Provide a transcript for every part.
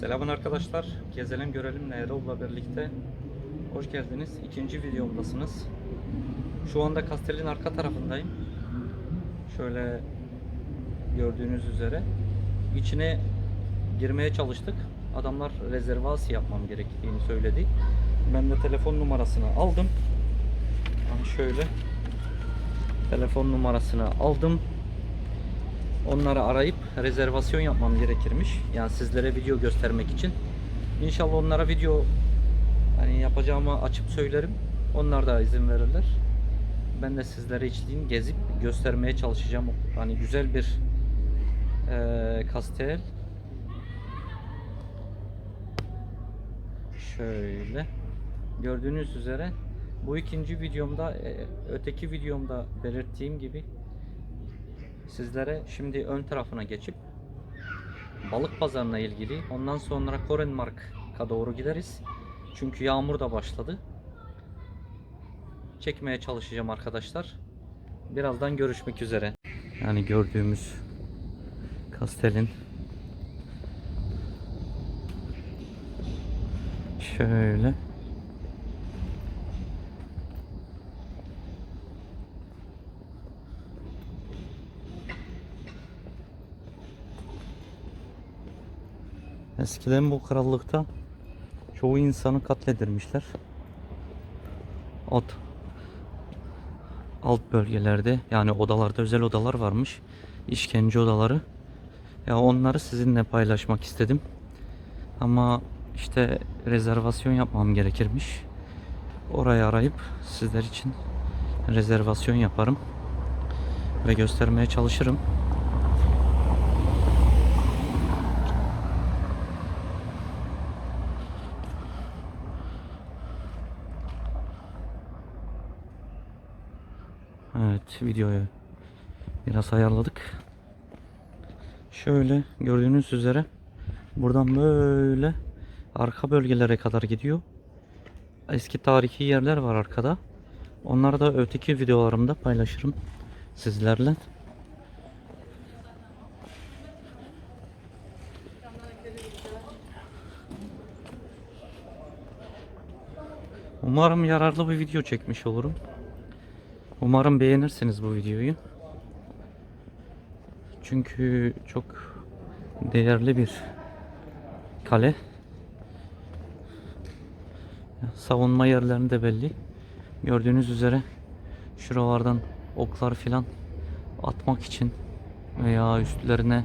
Selamın arkadaşlar. Gezelim görelim Erol'la birlikte. Hoş geldiniz. İkinci videomdasınız. Şu anda Kastel'in arka tarafındayım. Şöyle gördüğünüz üzere. İçine girmeye çalıştık. Adamlar rezervasyon yapmam gerektiğini söyledi. Ben de telefon numarasını aldım. Ha, Şöyle telefon numarasını aldım. Onları arayıp rezervasyon yapmam gerekirmiş. Yani sizlere video göstermek için. İnşallah onlara video hani yapacağımı açıp söylerim. Onlar da izin verirler. Ben de sizlere için gezip göstermeye çalışacağım. Hani güzel bir eee kastel. Şöyle. Gördüğünüz üzere bu ikinci videomda e, öteki videomda belirttiğim gibi sizlere şimdi ön tarafına geçip balık pazarına ilgili ondan sonra Korenmark'a doğru gideriz. Çünkü yağmur da başladı. Çekmeye çalışacağım arkadaşlar. Birazdan görüşmek üzere. Yani gördüğümüz kastelin şöyle Eskiden bu krallıkta çoğu insanı katledirmişler. Ot alt bölgelerde yani odalarda özel odalar varmış. İşkence odaları. Ya onları sizinle paylaşmak istedim. Ama işte rezervasyon yapmam gerekirmiş. Orayı arayıp sizler için rezervasyon yaparım ve göstermeye çalışırım. Evet videoyu biraz ayarladık. Şöyle gördüğünüz üzere buradan böyle arka bölgelere kadar gidiyor. Eski tarihi yerler var arkada. Onları da öteki videolarımda paylaşırım sizlerle. Umarım yararlı bir video çekmiş olurum. Umarım beğenirsiniz bu videoyu. Çünkü çok değerli bir kale. Savunma yerlerini de belli. Gördüğünüz üzere şuralardan oklar filan atmak için veya üstlerine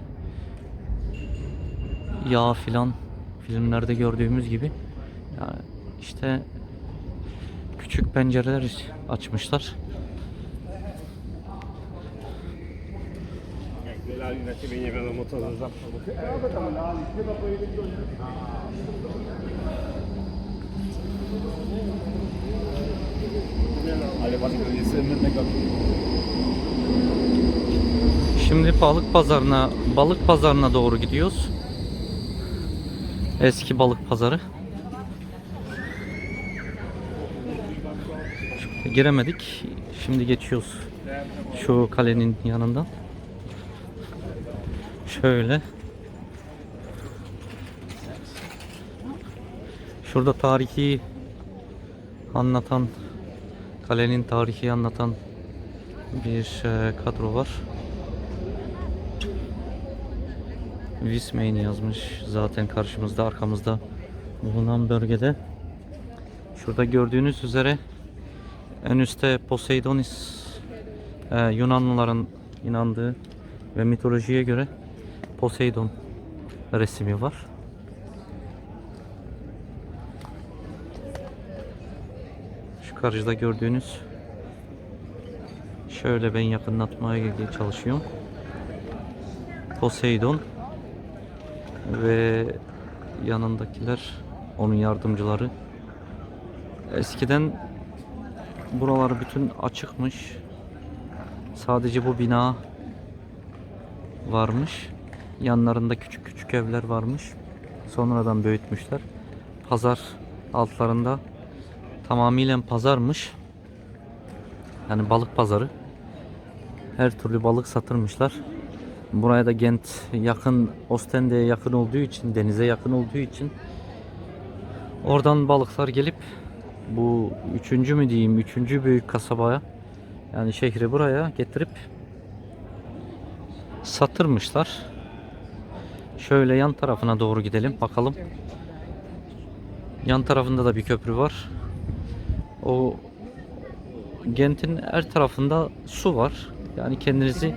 yağ filan filmlerde gördüğümüz gibi yani işte küçük pencereler açmışlar. Senin ne kadar Şimdi balık pazarına, balık pazarına doğru gidiyoruz. Eski balık pazarı. Giremedik. Şimdi geçiyoruz. Şu kalenin yanından. Şöyle. Şurada tarihi anlatan, kalenin tarihi anlatan bir e, kadro var. Vismain yazmış zaten karşımızda arkamızda bulunan bölgede. Şurada gördüğünüz üzere en üstte Poseidonis e, Yunanlıların inandığı ve mitolojiye göre Poseidon resmi var. Şu karşıda gördüğünüz şöyle ben yakınlatmaya çalışıyorum. Poseidon ve yanındakiler onun yardımcıları. Eskiden buralar bütün açıkmış. Sadece bu bina varmış. Yanlarında küçük küçük evler varmış. Sonradan büyütmüşler. Pazar altlarında tamamıyla pazarmış. Yani balık pazarı. Her türlü balık satırmışlar. Buraya da Gent yakın, Ostende'ye yakın olduğu için, denize yakın olduğu için oradan balıklar gelip bu üçüncü mü diyeyim, üçüncü büyük kasabaya yani şehri buraya getirip satırmışlar. Şöyle yan tarafına doğru gidelim bakalım. Yan tarafında da bir köprü var. O Gent'in her tarafında su var. Yani kendinizi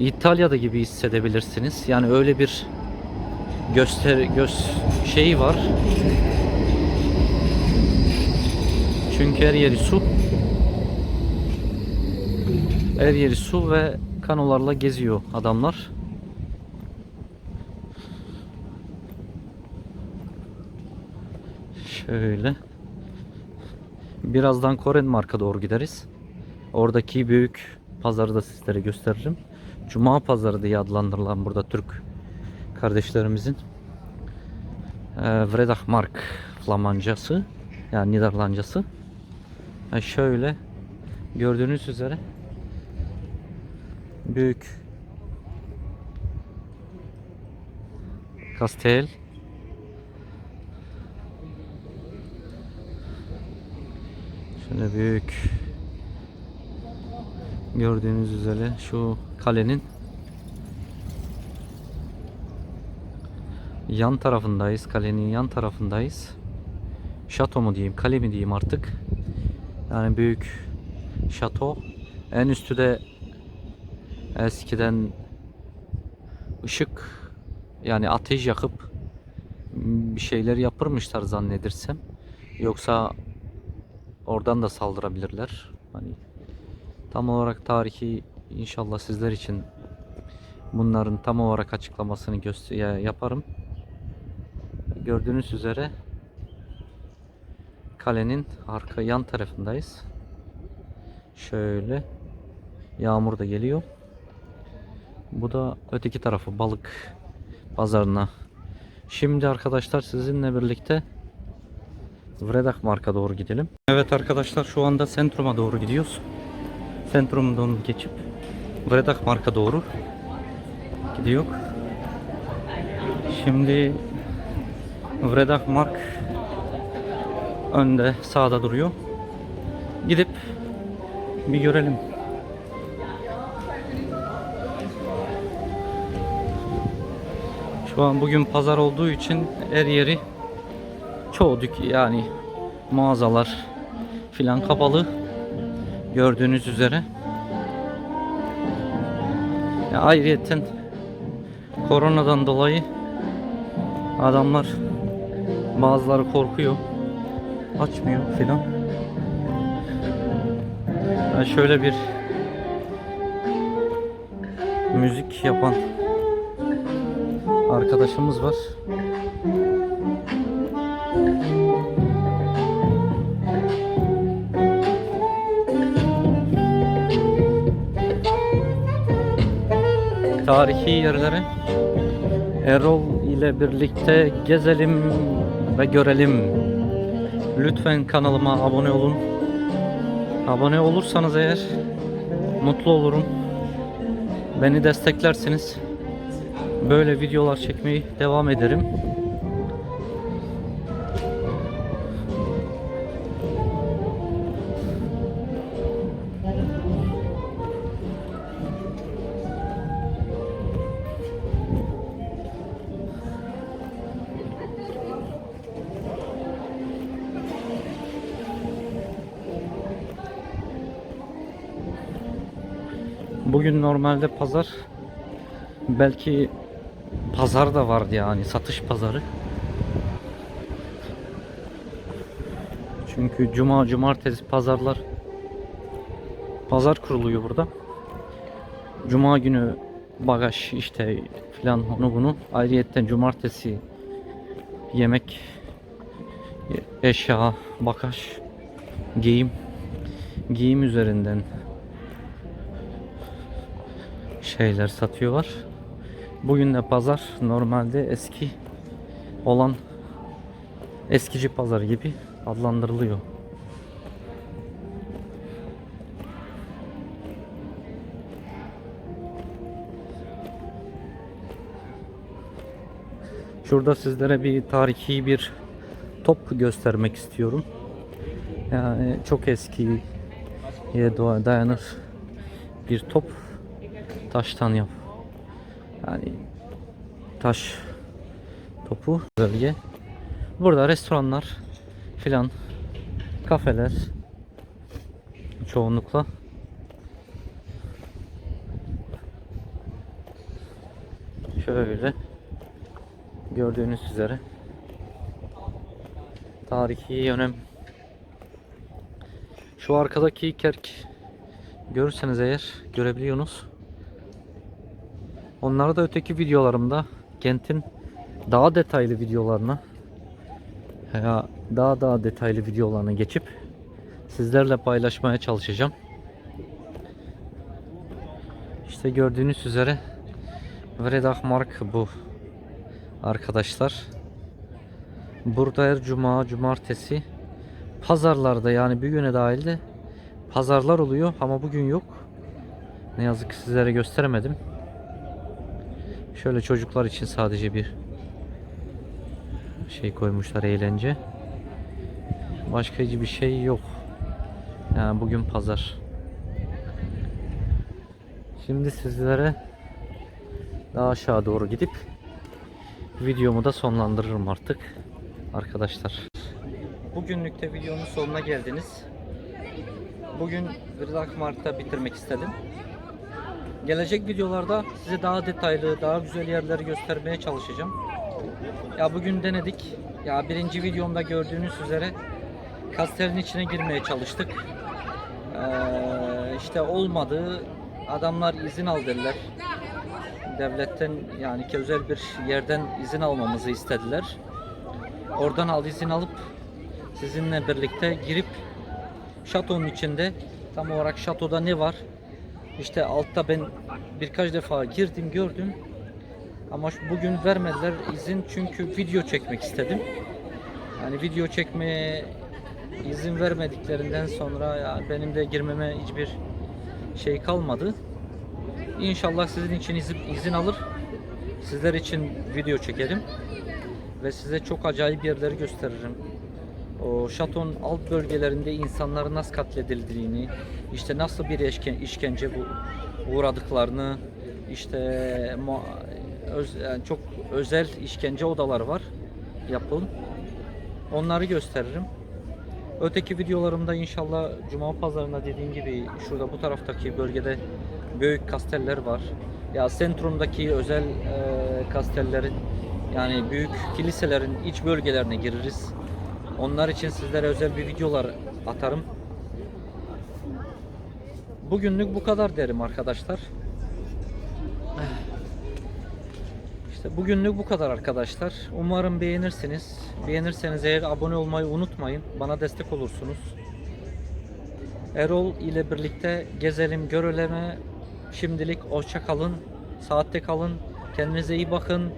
İtalya'da gibi hissedebilirsiniz. Yani öyle bir göster göz şeyi var. Çünkü her yeri su. Her yeri su ve kanolarla geziyor adamlar. Şöyle. Birazdan Koren marka doğru gideriz. Oradaki büyük pazarı da sizlere gösteririm. Cuma pazarı diye adlandırılan burada Türk kardeşlerimizin e, Vredachmark Flamancası yani Niderlancası. E, şöyle gördüğünüz üzere büyük kastel Şöyle büyük gördüğünüz üzere şu kalenin yan tarafındayız. Kalenin yan tarafındayız. Şato mu diyeyim, kale mi diyeyim artık. Yani büyük şato. En üstü de eskiden ışık yani ateş yakıp bir şeyler yapırmışlar zannedersem. Yoksa oradan da saldırabilirler. Hani tam olarak tarihi inşallah sizler için bunların tam olarak açıklamasını göster ya- yaparım. Gördüğünüz üzere kalenin arka yan tarafındayız. Şöyle yağmur da geliyor. Bu da öteki tarafı balık pazarına. Şimdi arkadaşlar sizinle birlikte Vredak marka doğru gidelim. Evet arkadaşlar şu anda Sentrum'a doğru gidiyoruz. Sentrum'dan geçip Vredak marka doğru gidiyor. Şimdi Vredak Mark önde sağda duruyor. Gidip bir görelim. Şu an bugün pazar olduğu için her yeri çoğu dük yani mağazalar filan kapalı. Gördüğünüz üzere. Ya ayrıyeten koronadan dolayı adamlar bazıları korkuyor. Açmıyor filan. Ya şöyle bir müzik yapan arkadaşımız var. Tarihi yerleri Erol ile birlikte gezelim ve görelim. Lütfen kanalıma abone olun. Abone olursanız eğer mutlu olurum. Beni desteklersiniz. Böyle videolar çekmeyi devam ederim. Bugün normalde pazar belki pazar da vardı yani satış pazarı. Çünkü cuma cumartesi pazarlar pazar kuruluyor burada. Cuma günü bagaj işte filan onu bunu ayrıyetten cumartesi yemek eşya bagaj giyim giyim üzerinden şeyler satıyorlar. Bugün de pazar normalde eski olan eskici pazar gibi adlandırılıyor. Şurada sizlere bir tarihi bir top göstermek istiyorum. Yani çok eskiye dayanır bir top taştan yap. Yani taş topu bölge. Burada restoranlar filan kafeler çoğunlukla şöyle gördüğünüz üzere tarihi önem şu arkadaki kerk görürseniz eğer görebiliyorsunuz onları da öteki videolarımda kentin daha detaylı videolarına veya daha daha detaylı videolarına geçip sizlerle paylaşmaya çalışacağım. İşte gördüğünüz üzere Vredag Mark bu arkadaşlar. Burada her cuma, cumartesi pazarlarda yani bir güne dahil de pazarlar oluyor ama bugün yok. Ne yazık ki sizlere gösteremedim. Şöyle çocuklar için sadece bir şey koymuşlar eğlence. Başka bir şey yok. Yani bugün pazar. Şimdi sizlere daha aşağı doğru gidip videomu da sonlandırırım artık arkadaşlar. Bugünlük de videonun sonuna geldiniz. Bugün Rıdak Mart'ta bitirmek istedim. Gelecek videolarda size daha detaylı, daha güzel yerleri göstermeye çalışacağım. Ya bugün denedik. Ya birinci videomda gördüğünüz üzere kastelin içine girmeye çalıştık. Ee, işte olmadı. Adamlar izin al dediler. Devletten yani ki özel bir yerden izin almamızı istediler. Oradan al izin alıp sizinle birlikte girip şatonun içinde tam olarak şatoda ne var? İşte altta ben birkaç defa girdim gördüm. Ama bugün vermediler izin çünkü video çekmek istedim. Yani video çekmeye izin vermediklerinden sonra ya benim de girmeme hiçbir şey kalmadı. İnşallah sizin için izin, izin alır. Sizler için video çekerim. Ve size çok acayip yerleri gösteririm. O şatonun alt bölgelerinde insanların nasıl katledildiğini, işte nasıl bir işken- işkence uğradıklarını, işte öz, yani çok özel işkence odalar var yapın. Onları gösteririm. Öteki videolarımda inşallah Cuma pazarında dediğim gibi şurada bu taraftaki bölgede büyük kasteller var. Ya sentrumdaki özel e, kastellerin yani büyük kiliselerin iç bölgelerine gireriz. Onlar için sizlere özel bir videolar atarım. Bugünlük bu kadar derim arkadaşlar. İşte bugünlük bu kadar arkadaşlar. Umarım beğenirsiniz. Beğenirseniz eğer abone olmayı unutmayın. Bana destek olursunuz. Erol ile birlikte gezelim, görelim. Şimdilik hoşça kalın. Saatte kalın. Kendinize iyi bakın.